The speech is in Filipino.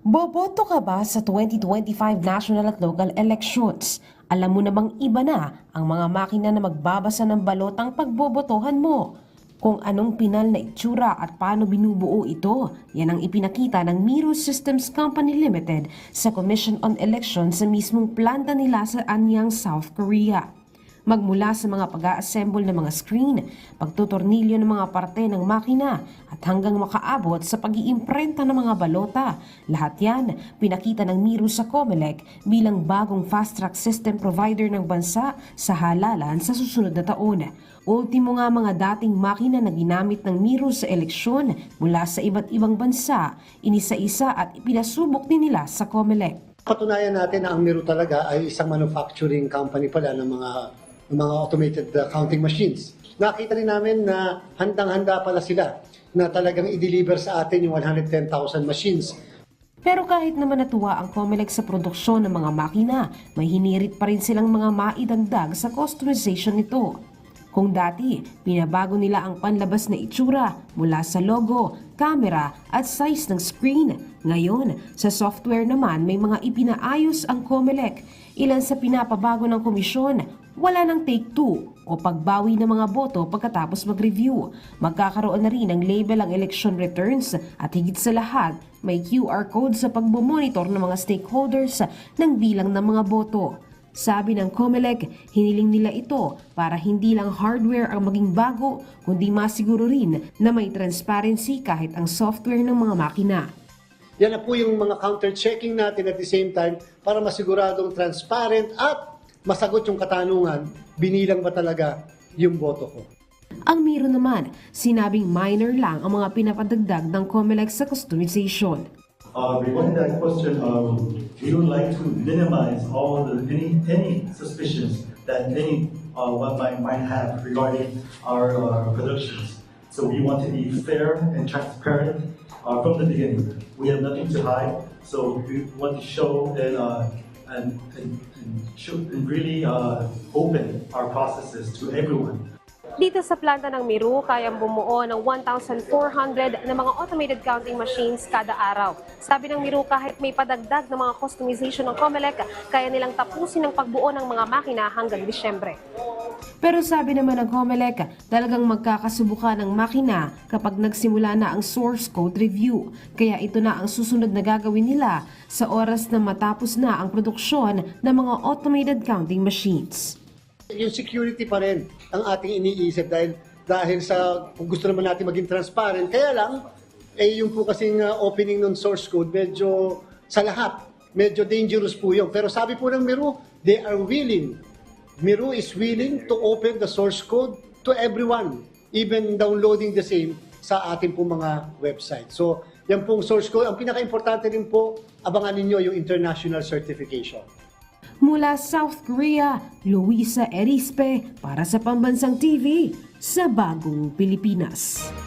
Boboto ka ba sa 2025 national at local elections? Alam mo namang iba na ang mga makina na magbabasa ng balotang pagbobotohan mo. Kung anong pinal na itsura at paano binubuo ito, yan ang ipinakita ng Miro Systems Company Limited sa Commission on Elections sa mismong planta nila sa Anyang, South Korea. Magmula sa mga pag-assemble ng mga screen, pagtutornilyo ng mga parte ng makina at hanggang makaabot sa pag-iimprenta ng mga balota. Lahat yan pinakita ng Miro sa COMELEC bilang bagong fast-track system provider ng bansa sa halalan sa susunod na taon. Ultimo nga mga dating makina na ginamit ng Miro sa eleksyon mula sa iba't ibang bansa, inisa-isa at ipinasubok din nila sa COMELEC. Patunayan natin na ang Miro talaga ay isang manufacturing company pala ng mga ng mga automated uh, counting machines. Nakita rin namin na handang-handa pala sila na talagang i-deliver sa atin yung 110,000 machines. Pero kahit naman natuwa ang COMELEC sa produksyon ng mga makina, may hinirit pa rin silang mga maidagdag sa customization nito. Kung dati, pinabago nila ang panlabas na itsura mula sa logo, camera at size ng screen. Ngayon, sa software naman may mga ipinaayos ang COMELEC. Ilan sa pinapabago ng komisyon, wala ng take two o pagbawi ng mga boto pagkatapos mag-review. Magkakaroon na rin ng label ang election returns at higit sa lahat, may QR code sa pagbomonitor ng mga stakeholders ng bilang ng mga boto. Sabi ng COMELEC, hiniling nila ito para hindi lang hardware ang maging bago, kundi masiguro rin na may transparency kahit ang software ng mga makina. Yan na po yung mga counter-checking natin at the same time para masiguradong transparent at masagot yung katanungan, binilang ba talaga yung boto ko. Ang Miro naman, sinabing minor lang ang mga pinapadagdag ng COMELEC sa customization. Uh, regarding that question, um, we would like to minimize all the any any suspicions that any uh, one might might have regarding our uh, productions. So we want to be fair and transparent uh, from the beginning. We have nothing to hide. So we want to show and uh, and, and, and, show, and really uh, open our processes to everyone. Dito sa planta ng Miru, kayang bumuo ng 1,400 na mga automated counting machines kada araw. Sabi ng Miru, kahit may padagdag na mga customization ng COMELEC, kaya nilang tapusin ang pagbuo ng mga makina hanggang Disyembre. Pero sabi naman ng COMELEC, talagang magkakasubukan ng makina kapag nagsimula na ang source code review. Kaya ito na ang susunod na gagawin nila sa oras na matapos na ang produksyon ng mga automated counting machines. Yung security pa rin ang ating iniisip dahil dahil sa kung gusto naman natin maging transparent. Kaya lang, eh yung po kasing uh, opening ng source code, medyo sa lahat, medyo dangerous po yun. Pero sabi po ng Miru, they are willing. Miru is willing to open the source code to everyone, even downloading the same sa ating po mga website. So, yan pong source code. Ang pinaka-importante rin po, abangan ninyo yung international certification. Mula South Korea, Luisa Erispe para sa Pambansang TV sa Bagong Pilipinas.